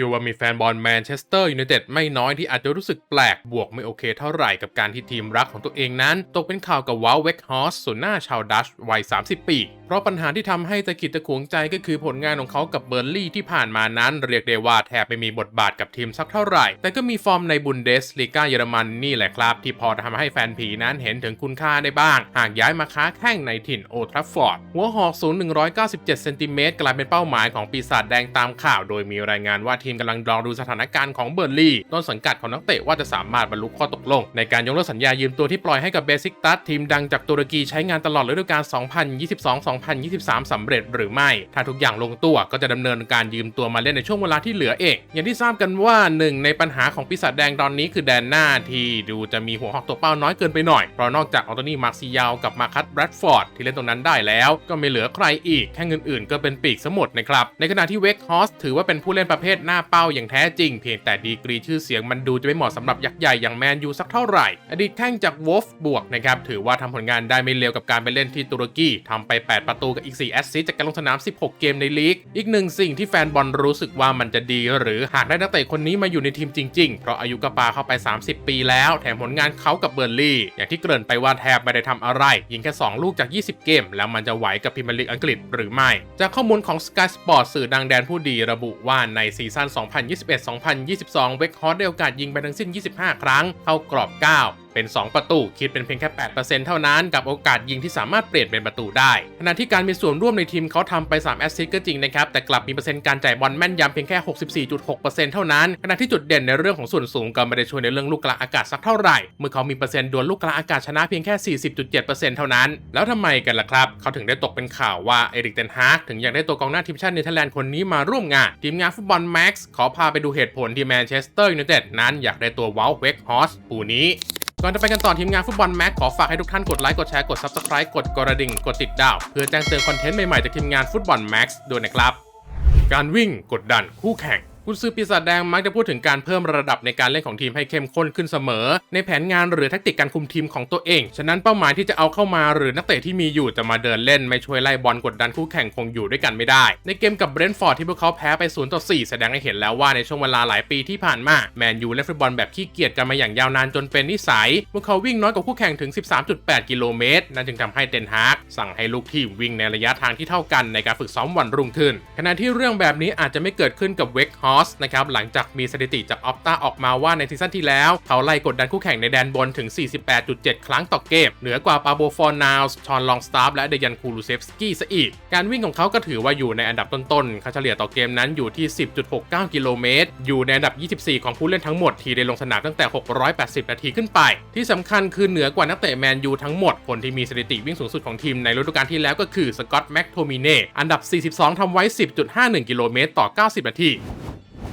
ชื่อว่ามีแฟนบอลแมนเชสเตอร์ยูไนเต็ดไม่น้อยที่อาจจะรู้สึกแปลกบวกไม่โอเคเท่าไหร่กับการที่ทีมรักของตัวเองนั้น ตกเป็นข่าวกับวาลเวกฮอสส่วนหน้าชาวดัชวัย 30 ปี เพราะปัญหาที่ทำให้ตะกิดตะขวงใจก็คือผลงานของเขากับเบอร์ลี่ที่ผ่านมานั้น เรียกได้ว่าแทบไม่มีบทบาทกับทีมสักเท่าไหร่ แต่ก็มีฟอร์มในบุนเดสลีกาเยอรมันนี่แหละครับ ที่พอทำให้แฟนผีนั้นเห็นถึงคุณค่าได้บ้าง หากย้ายมาค้าแข่งในถิ่นโอทรัฟฟอร์ด หัวหอกสูง 197 เซนติเมตรกลายเป็นเป้าหมายของปีศาจแดงตามข่าว โดยมีรายงานว่าทีมกำลังรอดูสถานการณ์ของเบอร์ลี่ต้นสังกัดของนักเตะว่าจะสามารถบรรลุข้อตกลง ในการยกเลิกสัญญายืมตัวที่ปล่อยให้กับเบสิกตัสทีมดังจากตุรกีใช้งานตลอดฤดูกาล2023สำเร็จหรือไม่ ถ้าทุกอย่างลงตัวก็จะดำเนินการยืมตัวมาเล่นในช่วงเวลาที่เหลือเองอย่างที่ทราบกันว่าหนึ่งในปัญหาของปีศาจแดงตอนนี้คือแดนหน้าที่ดูจะมีหัวหอกตัวเป้าน้อยเกินไปหน่อย เพราะนอกจากออโตนี่มาร์ซิยาวกับมาคัตแบรดฟอร์ดที่เล่นตรงนั้นได้แล้ว ก็ไม่เหลือใครอีกแค่เงินอื่นก็เป็นปีกสมุดนะครับในขณะที่เวกฮอสถือว่าเป็นผู้เล่นประเภทหน้าเป้าอย่างแท้จริง เพียงแต่ดีกรีชื่อเสียงมันดูจะไม่เหมาะสำหรับยักษ์ใหญ่อย่างแมนยูสักเท่าไหร่ อดีตแข้งจากวอฟบวกนะครับถือว่าทำผลงานได้ไม่เลวกับการไปเล่นที่ตุรกีทำไป8ประตูกับอีก 4 แอสซิสต์จากการลงสนาม 16 เกมในลีก อีกหนึ่งสิ่งที่แฟนบอลรู้สึกว่ามันจะดี หรือหากได้นักเตะคนนี้มาอยู่ในทีมจริง ๆ เพราะอายุกระปาเข้าไป 30 ปีแล้ว แถมผลงานเขากับเบอร์ลี่ อย่างที่เกริ่นไปว่าแทบไม่ได้ทำอะไร ยิงแค่ 2 ลูกจาก 20 เกม แล้วมันจะไหวกับพรีเมียร์ลีกอังกฤษหรือไม่ จากข้อมูลของ Sky Sport สื่อดังแดนผู้ดีระบุว่าในซีซั่น 2021-2022 เวกฮอสได้โอกาสยิงไปทั้งสิ้น 25 ครั้ง เข้ากรอบ 9เป็น 2 ประตูคิดเป็นเพียงแค่ 8%เท่านั้นกับโอกาสยิงที่สามารถเปลี่ยนเป็นประตูได้ขณะที่การมีส่วนร่วมในทีมเขาทำไป 3 แอสซิสต์ก็จริงนะครับ แต่กลับมีเปอร์เซ็นต์การจ่ายบอลแม่นยำเพียงแค่ 64.6%เท่านั้นขณะที่จุดเด่นในเรื่องของส่วนสูงก็ไม่ได้ช่วยในเรื่องลูกกลางอากาศสักเท่าไหร่เมื่อเขามีเปอร์เซ็นต์ดวลลูกกลางอากาศชนะเพียงแค่ 40.7%เท่านั้น แล้วทำไมกันล่ะครับ เขาถึงได้ตกเป็นข่าวว่าเอริกเทนฮากถึงอยากได้ตัวกองหน้าทีมชาติเนเธอร์แลนด์คนนี้มาร่วมงานทีมงานฟุตบอลแม็กซ์ขอพาไปดูเหตุผลที่แมนเชสเตอร์ยูไนเต็ดนั้นอยากได้ตัววอลเวกฮอสผู้นี้ ก่อนจะไปกันต่อทีมงานฟุตบอลแม็กขอฝากให้ทุกท่านกดไลค์กดแชร์กด Subscribe กดกระดิ่ง กดติดดาว เพื่อแจ้งเตือนคอนเทนต์ใหม่ๆจากทีมงานฟุตบอลแม็กด้วยนะครับ การวิ่งกดดันคู่แข่ง กุนซือปีศาจแดงมักจะพูดถึงการเพิ่มระดับในการเล่นของทีมให้เข้มข้นขึ้นเสมอ ในแผนงานหรือแทคติกการคุมทีมของตัวเอง ฉะนั้นเป้าหมายที่จะเอาเข้ามาหรือนักเตะที่มีอยู่จะมาเดินเล่นไม่ช่วยไล่บอลกดดันคู่แข่งคงอยู่ด้วยกันไม่ได้ ในเกมกับเบรนท์ฟอร์ดที่พวกเขาแพ้ไป0ต่อ4แสดงให้เห็นแล้วว่าในช่วงเวลาหลายปีที่ผ่านมาแมนยูเล่นฟุตบอลแบบขี้เกียจกันมาอย่างยาวนานจนเป็นนิสัย พวกเขาวิ่งน้อยกว่าคู่แข่งถึง 13.8 กิโลเมตร นั่นจึงทำให้เตนฮากสั่งให้ลูกทีมวิ่งในระยะทางที่เท่ากันในการฝึกซ้อมวันรุ่งขึ้น ขณะที่เรื่องแบบนี้อาจจะไม่เกิดขึ้นกับเวกฮอสนะครับหลังจากมีสถิติจากออฟตาออกมาว่าในซีซั่นที่แล้ว เขาไล่กดดันคู่แข่งในแดนบนถึง 48.7 ครั้งต่อเกม เหนือกว่าปาโบฟอร์นาวส์ชอนลองสตาร์และเดยันคูลูเซฟสกี้ซะอีก การวิ่งของเขาก็ถือว่าอยู่ในอันดับต้นๆค่าเฉลี่ยต่อเกมนั้นอยู่ที่ 10.69 กิโลเมตร อยู่ในอันดับ 24 ของผู้เล่นทั้งหมดที่ได้ลงสนามตั้งแต่ 680 นาทีขึ้นไป ที่สำคัญคือเหนือกว่านักเตะแมนยูทั้งหมด คนที่มีสถิติวิ่งสูงสุดของทีมในฤดูกาลที่แล้วก็คือสกอตต์แม็กโทมิเน่อันดับ 42ทำไว้ 10.51 กิโลเมตรต่อ 90 นาที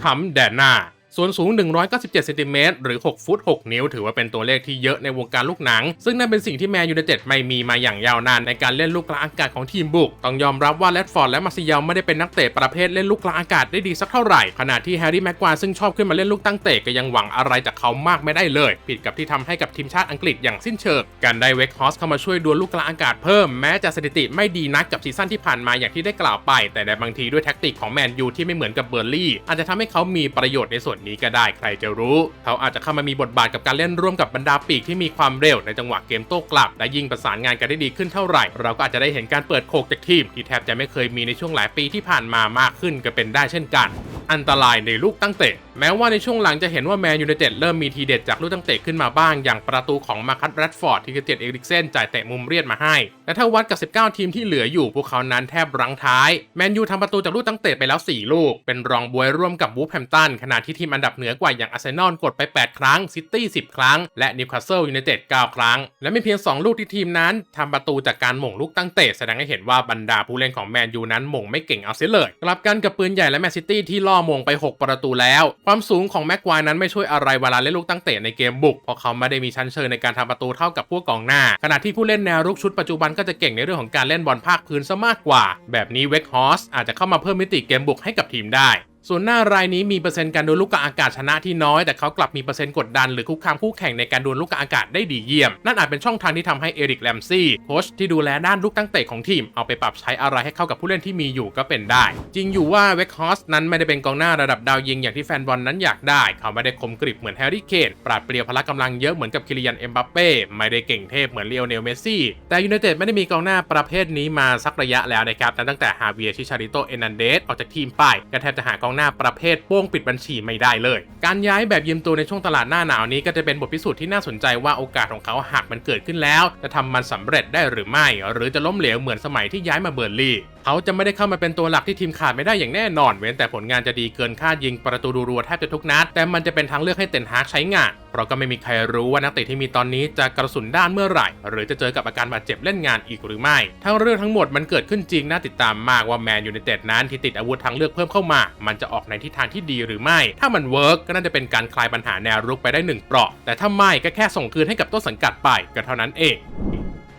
ทำแดนหน้า ส่วนสูง 197เซนติเมตรหรือ 6 ฟุต 6 นิ้ว ถือว่าเป็นตัวเลขที่เยอะในวงการลูกหนัง ซึ่งนั่นเป็นสิ่งที่แมนยูไนเต็ดไม่มีมาอย่างยาวนานในการเล่นลูกกลางอากาศของทีมบุก ต้องยอมรับว่าแรดฟอร์ดและมาซิยาลไม่ได้เป็นนักเตะประเภทเล่นลูกกลางอากาศได้ดีสักเท่าไหร่ ขณะที่แฮร์รี่แม็กควาซึ่งชอบขึ้นมาเล่นลูกตั้งเตะก็ยังหวังอะไรจากเขามากไม่ได้เลย ผิดกับที่ทำให้กับทีมชาติอังกฤษอย่างสิ้นเชิงการได้เวกฮอสเข้ามาช่วยดวลลูกกลางอากาศเพิ่มแม้จะสถิติไม่ดีนักกับซีซั่นที่ผ่านมาอย่างที่ได้กล่าวไป แต่ในบางทีด้วยแท็กติกของแมนยูที่ไม่เหมือนกับเบอร์ลี่อาจจะทำให้เขามีประโยชน์ในส่วนนี้ก็ได้ใครจะรู้ เขาอาจจะเข้ามามีบทบาทกับการเล่นร่วมกับบรรดาปีกที่มีความเร็วในจังหวะเกมโต้กลับ และยิ่งประสานงานกันได้ดีขึ้นเท่าไหร่ เราก็อาจจะได้เห็นการเปิดโคกจากทีม ที่แทบจะไม่เคยมีในช่วงหลายปีที่ผ่านมามากขึ้นก็เป็นได้เช่นกัน อันตรายในลูกตั้งเตะ แม้ว่าในช่วงหลังจะเห็นว่าแมนยูไนเต็ดเริ่มมีทีเด็ดจากลูกตั้งเตะขึ้นมาบ้าง อย่างประตูของมาคัตแรดฟอร์ดที่เกเตียนเอริกเซนจ่ายเตะมุมเรียดมาให้ และถ้าวัดกับ 19 ทีมที่เหลืออยู่พวกเขานั้นแทบรั้งท้าย แมนยูทำประตูจากลูกตั้งเตะไปแล้ว 4 ลูก เป็นรองบวยร่วมกับวูฟแฮมตันขณะที่ทีมอันดับเหนือกว่าอย่างอาร์เซนอลกดไป 8 ครั้งซิตี้ 10 ครั้ง และนิวคาสเซิลยูไนเต็ด 9 ครั้ง และมีเพียง 2 ลูกที่ทีมนั้นทำประตูจากการหม่งลูกตั้งเตะแสดงให้เห็นว่าบรรดาผู้เล่นของแมนยูนั้นหม่งไม่เก่งเอาเสียเลย กลับกันกับปืนใหญ่และแมนซิตี้ที่ล่อม่งไป 6 ประตูแล้ว ความสูงของแม็กควายนั้นไม่ช่วยอะไรเวลาเล่นลูกตั้งเตะในเกมบุกเพราะเขาไม่ได้มีชั้นเชิงในการทำประตูเท่ากับพวกกองหน้า ขณะที่ผู้เล่นแนวรุกชุดปัจจุบันก็จะเก่งในเรื่องของการเล่นบอลภาคพื้นซะมากกว่า แบบนี้เวกฮอสอาจจะเข้ามาเพิ่มมิติเกมบุกให้กับทีมได้ ส่วนหน้ารายนี้มีเปอร์เซ็นต์การดวลลูกกาอากาศชนะที่น้อย แต่เขากลับมีเปอร์เซ็นต์กดดันหรือคุกคามคู่แข่งในการดวลลูกกาอากาศได้ดีเยี่ยม นั่นอาจเป็นช่องทางที่ทำให้เอริกแลมซี่โค้ชที่ดูแลด้านลูกตั้งเตะของทีมเอาไปปรับใช้อะไรให้เข้ากับผู้เล่นที่มีอยู่ก็เป็นได้ จริงอยู่ว่าเวกฮอสนั้นไม่ได้เป็นกองหน้าระดับดาวยิงอย่างที่แฟนบอลนั้นอยากได้ เขาไม่ได้คมกริบเหมือนแฮร์รี่เคนปราดเปรียวพละกำลังเยอะเหมือนกับคิริยันเอ็มบัปเป้ไม่ได้เก่งเทพเหมือนเลโอเนลเมสซี่แต่ยูไนเต็ดไม่ได้มีกองหน้าประเภทนี้มาสักระยะแล้วนะครับนับตั้งแต่ฮาเวียชิชาริโตเอนันเดสออกจากทีมไปก็แทบจะหากองหน้าประเภทโป้งปิดบัญชีไม่ได้เลย การย้ายแบบยืมตัวในช่วงตลาดหน้าหนาวนี้ก็จะเป็นบทพิสูจน์ที่น่าสนใจว่าโอกาสของเขาหากมันเกิดขึ้นแล้ว จะทำมันสำเร็จได้หรือไม่ หรือจะล้มเหลวเหมือนสมัยที่ย้ายมาเบอร์ลี เขาจะไม่ได้เข้ามาเป็นตัวหลักที่ทีมขาดไม่ได้อย่างแน่นอน เว้นแต่ผลงานจะดีเกินคาดยิงประตูรัวๆแทบจะทุกนัด แต่มันจะเป็นทางเลือกให้เต็นฮากใช้งานเพราะก็ไม่มีใครรู้ว่านักเตะที่มีตอนนี้จะกระสุนด้านเมื่อไหร่ หรือจะเจอกับอาการบาดเจ็บเล่นงานอีกหรือไม่ ทั้งเรื่องทั้งหมดมันเกิดขึ้นจริงน่าติดตามมากว่าแมนยูไนเต็ดนั้นที่ติดอาวุธทางเลือกเพิ่มเข้ามา มันจะออกในทิศทางที่ดีหรือไม่ ถ้ามันเวิร์กก็น่าจะเป็นการคลายปัญหาแนวรุกไปได้หนึ่งเปราะ แต่ถ้าไม่ก็แค่ส่งคืนให้กับต้นสังกัดไปก็เท่านั้นเอง